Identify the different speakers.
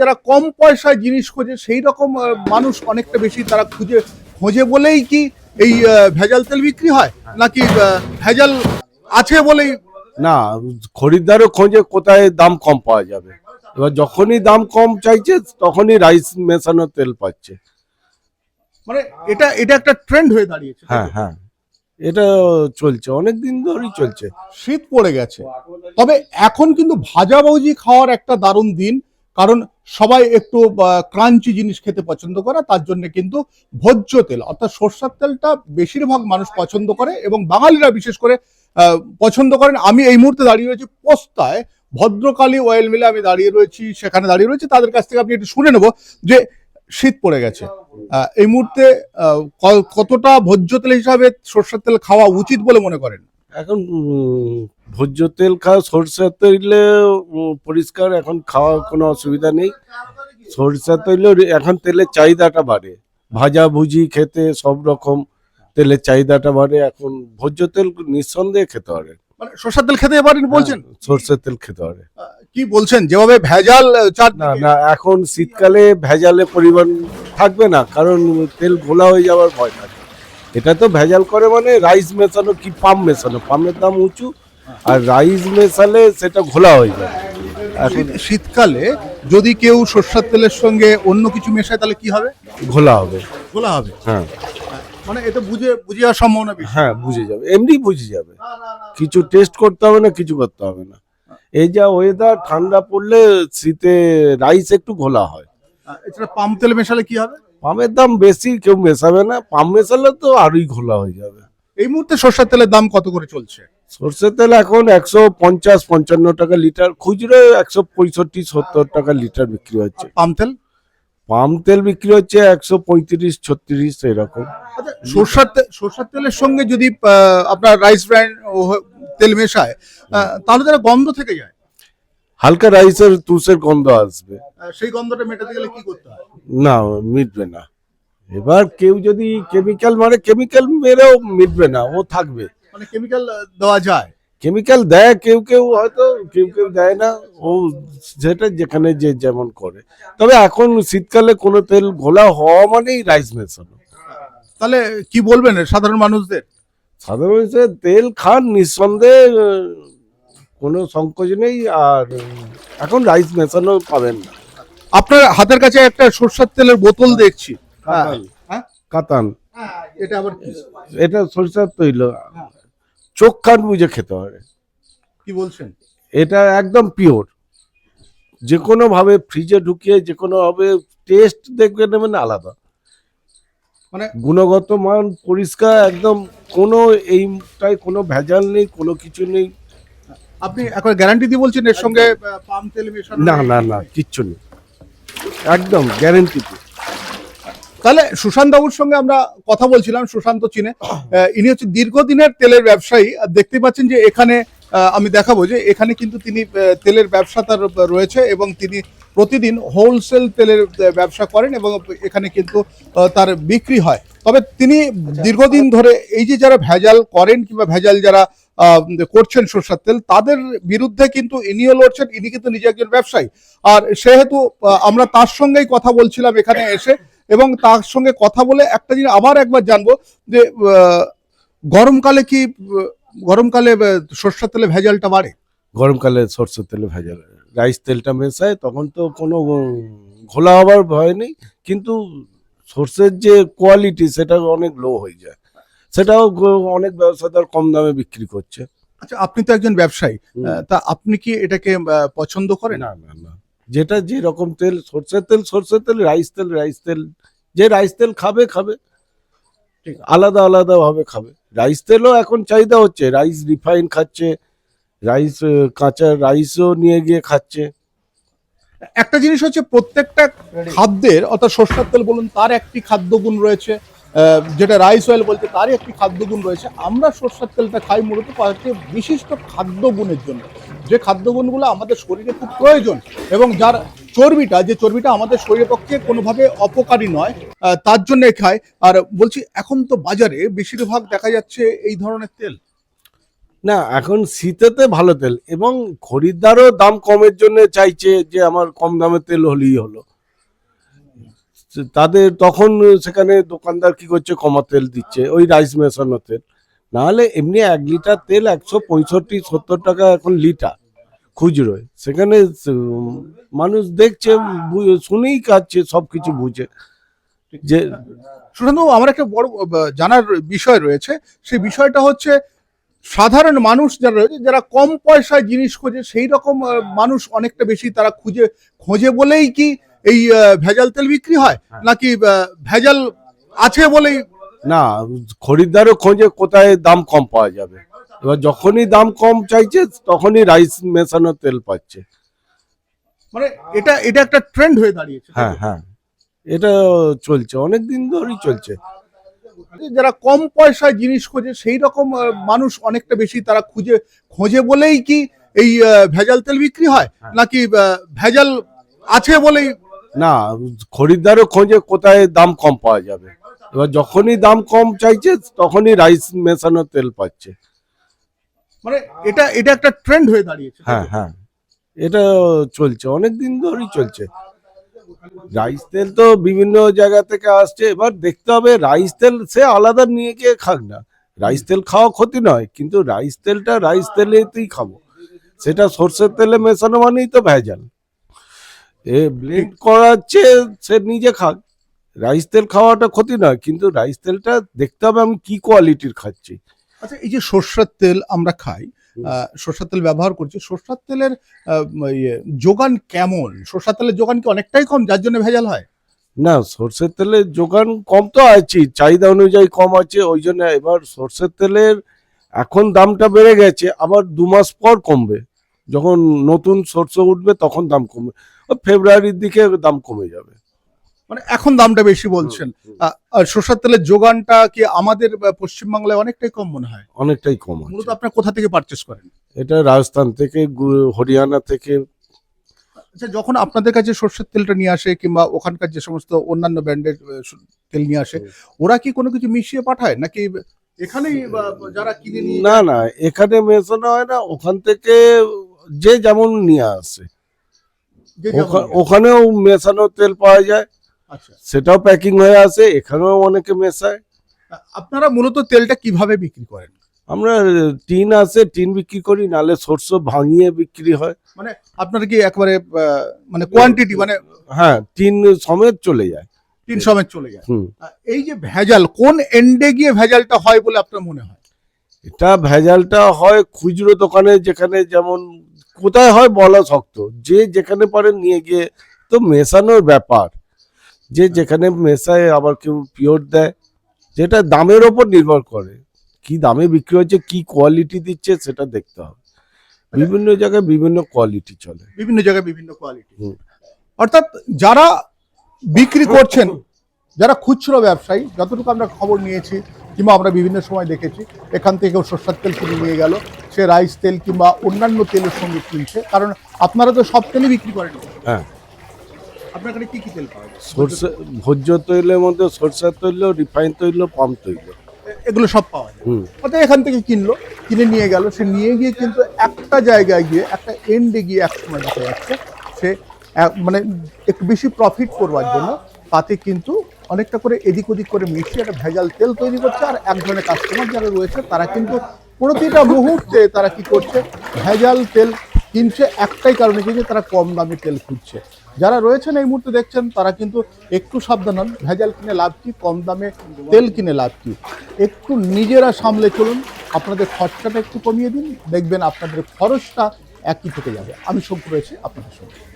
Speaker 1: যারা কম পয়সায় জিনিস খোঁজে সেই রকম মানুষ অনেকটা বেশি তারা খুঁজে খোঁজে বলেই কি এই ভেজাল তেল বিক্রি হয়? নাকি ভেজাল আছে বলেই?
Speaker 2: না খরিদ্দারও খোঁজে কোথায় দাম কম পাওয়া যাবে। এবার যখনই দাম কম চাইছে তখনই রাইস মেশানো তেল পাচ্ছে।
Speaker 1: মানে এটা এটা একটা ট্রেন্ড হয়ে দাঁড়িয়েছে।
Speaker 2: হ্যাঁ হ্যাঁ। এটা চলছে অনেক দিন ধরেই চলছে।
Speaker 1: শীত পড়ে গেছে। তবে এখন কিন্তু ভাজাভুজি খাওয়ার একটা দারুণ দিন। কারণ সবাই একটু ক্রাঞ্চি জিনিস খেতে পছন্দ করে, তার জন্য কিন্তু ভোজ্য তেল, অর্থাৎ সরষের তেলটা বেশিরভাগ মানুষ পছন্দ করে এবং বাঙালিরা বিশেষ করে পছন্দ করেন। আমি এই মুহূর্তে দাঁড়িয়ে রয়েছি পোস্তায়, ভদ্রকালী অয়েল মিলে আমি দাঁড়িয়ে রয়েছি, সেখানে দাঁড়িয়ে রয়েছি। তাদের কাছ থেকে আপনি একটু শুনে নেব যে শীত পড়ে গেছে। এই মুহূর্তে কতটা ভোজ্য তেল হিসাবে সরষের তেল খাওয়া উচিত বলে মনে করেন?
Speaker 2: এখন ভোজ্য তেল খাওয়া সরষের তেলে পরিষ্কার এখন খাওয়ার কোনো অসুবিধা নেই। সরষের তেলে এখন তেলের চাহিদাটা বাড়ে। ভাজা ভুজি খেতে সব রকম তেলের চাহিদাটা বাড়ে। এখন ভোজ্য তেল নিঃসন্দেহে খেতে পারে।
Speaker 1: মানে সরষের তেল খেতে পারেন বলছেন?
Speaker 2: হ্যাঁ, সরষের তেল খেতে পারে।
Speaker 1: কি বলছেন? যেভাবে ভেজাল চার
Speaker 2: না না এখন শীতকালে ভেজালে পরিমাণ থাকবে না কারণ তেল ঘোলা হয়ে যাওয়ার ভয় থাকে। এটা তো ভেজাল করে মানে রাইস মেশানো কি পাম মেশানো? পামের দাম উঁচু আর রাইস মেশালে সেটা ঘোলা হয়ে যায়।
Speaker 1: শীতকালে যদি কেউ সরষের তেলের সঙ্গে অন্য কিছু মেশায় তাহলে কি হবে?
Speaker 2: ঘোলা হবে।
Speaker 1: ঘোলা হবে?
Speaker 2: হ্যাঁ।
Speaker 1: মানে এটা বুঝে বুঝে যাওয়ার সম্ভাবনা বেশি।
Speaker 2: হ্যাঁ বুঝে যাবে। এমনি বুঝে যাবে। কিছু টেস্ট করতে হবে না কিছু করতে হবে না। এই যা ওয়েদার ঠান্ডা পড়লে শীতে রাইস একটু ঘোলা হয়।
Speaker 1: এছাড়া পাম তেল মেশালে কি হবে?
Speaker 2: পামের দাম বেশি কেউ মেশাবে না। পাম মেশালে তো আরোই ঘোলা হয়ে যাবে।
Speaker 1: এই মুহূর্তে সর্ষের তেলের দাম কত করে চলছে?
Speaker 2: সর্ষের তেল এখন একশো পঞ্চাশ পঞ্চান্ন টাকা লিটার। খুচরো একশো পঁয়ষট্টি সত্তর টাকা লিটার বিক্রি হচ্ছে।
Speaker 1: পাম তেল?
Speaker 2: পাম তেল বিক্রি হচ্ছে একশো পঁয়ত্রিশ ছত্রিশ এরকম।
Speaker 1: আচ্ছা সরষের সরষের তেলের সঙ্গে যদি আপনার রাইস ব্র্যান্ড তেল মেশায় তাহলে তারা গন্ধ থেকে যায়।
Speaker 2: হালকা রাইসের তুষের গন্ধ আসবে।
Speaker 1: সেই গন্ধটা মেটাতে গেলে কি করতে হয়?
Speaker 2: না মিটবে না। এবার কেউ যদি কেমিক্যাল মারে কেমিক্যাল মেরেও মিটবে না ও থাকবে।
Speaker 1: মানে কেমিক্যাল দেওয়া যায়।
Speaker 2: কেমিক্যাল দেয় কেউ কেউ হয়তো কেউ কেউ দেয় না। ও যেটা যেখানে যে যেমন করে। তবে এখন শীতকালে কোনো তেল ঘোলা হওয়া মানেই রাইস মেশানো।
Speaker 1: তাহলে কি বলবেন সাধারণ মানুষদের?
Speaker 2: সাধারণ হিসেবে তেল খান নিঃসন্দেহে কোনো সংকোচ নেই আর এখন রাইস মেশানো পাবেন না।
Speaker 1: আপনার হাতের কাছে একটা সরষের তেলের বোতল দেখছি। হ্যাঁ?
Speaker 2: কাতান।
Speaker 1: হ্যাঁ? এটা আবার কি?
Speaker 2: এটা সরিষার তৈল। চোখ কান বুঝে খেতে হবে।
Speaker 1: কি বলছেন?
Speaker 2: এটা একদম পিওর যে কোনো ভাবে ফ্রিজে ঢুকিয়ে যে কোনো ভাবে টেস্ট দেখবে নেবেন আলাদা।
Speaker 1: মানে
Speaker 2: গুণগত মান পরিষ্কার একদম কোনো এইটাই কোনো ভেজাল নেই কোনো কিছু নেই।
Speaker 1: আপনি এখন গ্যারান্টি দিয়ে বলছেন এর সঙ্গে পাম তেল মেশানো
Speaker 2: না না না কিচ্ছু নেই। একদম গ্যারেন্টি
Speaker 1: তাহলে সুশান্ত বাবুর সঙ্গে আমরা কথা বলছিলাম সুশান্ত চিনে। ইনি হচ্ছে দীর্ঘদিনের তেলের ব্যবসায়ী। দেখতে পাচ্ছেন যে এখানে আমি দেখাবো যে এখানে কিন্তু তিনি তেলের ব্যবসা তার রয়েছে এবং তিনি প্রতিদিন হোলসেল তেলের ব্যবসা করেন এবং এখানে কিন্তু তার বিক্রি হয়। তবে তিনি দীর্ঘদিন ধরে এই যে যারা ভেজাল করেন কিংবা ভেজাল যারা করছেন সরষের তেল, তাদের বিরুদ্ধে কিন্তু ইনিও লড়ছেন, ইনি কিন্তু নিজে একজন ব্যবসায়ী। আর সেহেতু আমরা তার সঙ্গেই কথা বলছিলাম এখানে এসে, এবং তার সঙ্গে কথা বলে একটা জিনিস আবার একবার জানব যে গরমকালে কি গরমকালে সরষের তেলে ভেজালটা বাড়ে?
Speaker 2: গরমকালে সরষের তেলে ভেজাল, রাইস তেলটা মেশায়, তখন তো কোনো ঘোলা হবার ভয় নেই, কিন্তু সর্ষের যে কোয়ালিটি সেটা অনেক লো হয়ে যায়। সেটাও অনেক ব্যবসাদার কম দামে বিক্রি করছে।
Speaker 1: আচ্ছা আপনি তো একজন ব্যবসায়ী। তা আপনি কি এটাকে পছন্দ করেন?
Speaker 2: না না না। যেটা যে রকম তেল সর্ষের তেল সর্ষের তেল রাইস তেল রাইস তেল। যে রাইস তেল খাবে খাবে। ঠিক। আলাদা আলাদা ভাবে খাবে। রাইস তেলও এখন চাহিদা হচ্ছে। রাইস রিফাইন খাচ্ছে। রাইস কাঁচা রাইসও নিয়ে গিয়ে খাচ্ছে।
Speaker 1: একটা জিনিস হচ্ছে প্রত্যেকটা খাদ্যের অর্থাৎ সরষের তেল বলুন তার একটি খাদ্যগুণ রয়েছে। যেটা রাইস অয়েল বলছে তারই একটি খাদ্যগুণ রয়েছে। আমরা সরষের তেলটা খাই মূলত কয়েকটি বিশিষ্ট খাদ্যগুণের জন্য। যে খাদ্যগুণগুলো আমাদের শরীরে খুব প্রয়োজন এবং যার চর্বিটা, যে চর্বিটা আমাদের শরীরের পক্ষে কোনোভাবে অপকারী নয় তার জন্য খায় আর বলছি, এখন তো বাজারে বেশিরভাগ দেখা যাচ্ছে এই ধরনের তেল।
Speaker 2: না, এখন শীতেতে ভালো তেল এবং খরিদ্দারও দাম কমের জন্য চাইছে যে আমার কম দামের তেল হলেই হলো। তাদের তখন সেখানে দোকানদার কি করছে? কমা তেল দিচ্ছে। ওই রাইস মেশানো তেল। নাহলে এমনি এক লিটার তেল একশো পঁয়ষট্টি, সত্তর টাকা এখন লিটার খুচরোয় সেখানে মানুষ দেখছে শুনেই কাটছে সব কিছু বুঝে। যে
Speaker 1: সুশান্ত আমার একটা বড় জানার বিষয় রয়েছে। সেই বিষয়টা হচ্ছে, সাধারণ মানুষ যারা রয়েছে, যারা কম পয়সায় জিনিস খোঁজে, সেই রকম মানুষ অনেকটা বেশি তারা খুঁজে, খোঁজে বলেই কি এই ভেজাল তেল বিক্রি হয়? নাকি আহ, ভেজাল আছে বলেই?
Speaker 2: না খরিদ্দারও খোঁজে কোথায় দাম কম পাওয়া যাবে। এবার যখনই দাম কম চাইছে তখনই রাইস মেশানো তেল পাচ্ছে।
Speaker 1: মানে এটা এটা একটা ট্রেন্ড হয়ে দাঁড়িয়েছে
Speaker 2: হ্যাঁ হ্যাঁ। এটা চলছে অনেক দিন ধরেই চলছে।
Speaker 1: যারা কম পয়সায় জিনিস খোঁজে সেই রকম মানুষ অনেকটা বেশি তারা খুঁজে খোঁজে বলেই কি এই ভেজাল তেল বিক্রি হয়? নাকি ভেজাল আছে বলেই
Speaker 2: না খরিদ্দারও খোঁজে কোথায় দাম কম পাওয়া যাবে। এবার যখনই দাম কম চাইছে তখনই রাইস মেশানো তেল পাচ্ছে।
Speaker 1: মানে এটা এটা একটা ট্রেন্ড হয়ে দাঁড়িয়েছে
Speaker 2: হ্যাঁ হ্যাঁ। এটা চলছে অনেক দিন ধরেই চলছে। রাইস তেল তো বিভিন্ন জায়গা থেকে আসছে এবার দেখতে হবে রাইস তেল সে আলাদা নিয়ে গিয়ে খাক না। রাইস তেল খাওয়া ক্ষতি নয় কিন্তু রাইস তেলটা রাইস তেলেতেই খাব। সেটা সর্ষের তেলে মেশানো মানেই তো ভেজাল। এ ব্লেন্ড করাচ্ছে সে নিজে খাক। রাইস তেল খাওয়াটা ক্ষতি নয় কিন্তু রাইস তেলটা দেখতে হবে আমি কি কোয়ালিটির খাচ্ছি।
Speaker 1: আচ্ছা এই যে সর্ষের তেল আমরা খাই সর্ষের তেল ব্যবহার করছি সর্ষের তেলের ইয়ে, যোগান কেমন? সর্ষের তেলের যোগান কি অনেকটাই কম যার জন্য ভেজাল হয়?
Speaker 2: না সর্ষের তেলের যোগান কম তো আছে চাহিদা অনুযায়ী কম আছে ওই জন্য এবার সর্ষের তেলের এখন দামটা বেড়ে গেছে আবার দু মাস পর কমবে। যখন নতুন সর্ষে উঠবে তখন দাম কমবে। ফেব্রুয়ারির দিকে দাম কমে যাবে।
Speaker 1: মানে এখন দামটা বেশি বলছেন। আর সর্ষের তেলের যোগানটা কি আমাদের পশ্চিমবাংলায় অনেকটাই কম মনে হয়?
Speaker 2: অনেকটাই কম
Speaker 1: মূলত
Speaker 2: আছে
Speaker 1: আপনার কোথা থেকে পারচেস করেন?
Speaker 2: এটা রাজস্থান থেকে হরিয়ানা থেকে।
Speaker 1: আচ্ছা যখন আপনাদের কাছে সর্ষের তেলটা নিয়ে আসে কিংবা ওখানকার যে সমস্ত অন্যান্য ব্র্যান্ডের তেল নিয়ে আসে ওরা কি কোনো কিছু মিশিয়ে পাঠায়? নাকি এখানেই যারা কিনে নিয়ে
Speaker 2: না না এখানে মেশানো হয় না ওখান থেকে যে যেমন নিয়ে আসে
Speaker 1: যে যেমন
Speaker 2: ওখা-
Speaker 1: নিয়ে আসে?
Speaker 2: ওখানেও মেশানো তেল পাওয়া যায়।
Speaker 1: আচ্ছা।
Speaker 2: সেটাও প্যাকিং হয়ে আসে এখানেও অনেকে মেশায়।
Speaker 1: আপনারা মূলত তেলটা কীভাবে বিক্রি করেন?
Speaker 2: আমরা টিন আছে টিন বিক্রি করি নালে সরষে ভাঙিয়ে বিক্রি হয়।
Speaker 1: মানে আপনারা কি একবারে মানে কোয়ান্টিটি মানে
Speaker 2: হ্যাঁ টিন সমেত চলে যায়।
Speaker 1: টিন সমেত চলে যায়। এই যে ভেজাল কোন এন্ডে গিয়ে ভেজালটা হয় বলে আপনার মনে হয়?
Speaker 2: এটা ভেজালটা হয় খুচরো দোকানে যেখানে যেমন কোথায় হয় বলা শক্ত। যে যেখানে পারে নিয়ে গিয়ে তো মেশানোর ব্যাপার। যে যেখানে মেশায় আবার কেউ পিওর দেয় যেটা দামের ওপর নির্ভর করে। কি দামে বিক্রি হচ্ছে কি কোয়ালিটি দিচ্ছে সেটা দেখতে হবে। বিভিন্ন জায়গায় বিভিন্ন কোয়ালিটি চলে।
Speaker 1: বিভিন্ন জায়গায় বিভিন্ন কোয়ালিটি অর্থাৎ যারা বিক্রি করছেন যারা খুচরো ব্যবসায়ী যতটুকু আমরা খবর নিয়েছি কিংবা আমরা বিভিন্ন সময় দেখেছি এখান থেকে কেউ সর্ষার তেল কিনে নিয়ে গেল সে রাইস তেল কিংবা অন্যান্য তেলের সঙ্গে কিনছে। কারণ আপনারা তো সব তেলই বিক্রি করেন।
Speaker 2: হ্যাঁ।
Speaker 1: আপনার কাছে কি কি তেল পাওয়া যায়?
Speaker 2: সরষে ভোজ্য তৈলের মধ্যে সরষের তৈল রিফাইন তৈল পাম তৈল।
Speaker 1: এগুলো সব পাওয়া যায়। অর্থাৎ এখান থেকে কিনলো কিনে নিয়ে গেল সে নিয়ে গিয়ে কিন্তু একটা জায়গায় গিয়ে একটা এন্ডে গিয়ে এক সময় দেখা যাচ্ছে সে মানে একটু বেশি প্রফিট করবার জন্য তাতে কিন্তু অনেকটা করে এদিক ওদিক করে মিশিয়ে একটা ভেজাল তেল তৈরি করছে আর এক ধরনের কাস্টমার যারা রয়েছে, তারা কিন্তু প্রতিটা মুহূর্তে তারা কি করছে? ভেজাল তেল কিনছে একটাই কারণে কিনছে তারা কম দামে তেল খুঁজছে। যারা রয়েছেন এই মুহূর্তে দেখছেন, তারা কিন্তু একটু সাবধান হন। ভেজাল কিনে লাভ কি? কম দামে তেল কিনে লাভ কি? একটু নিজেরা সামলে চলুন। আপনাদের খরচাটা একটু কমিয়ে দিন। দেখবেন আপনাদের খরচটা একই থেকে যাবে। আমি শঙ্কর রয়েছে আপনাদের সঙ্গে।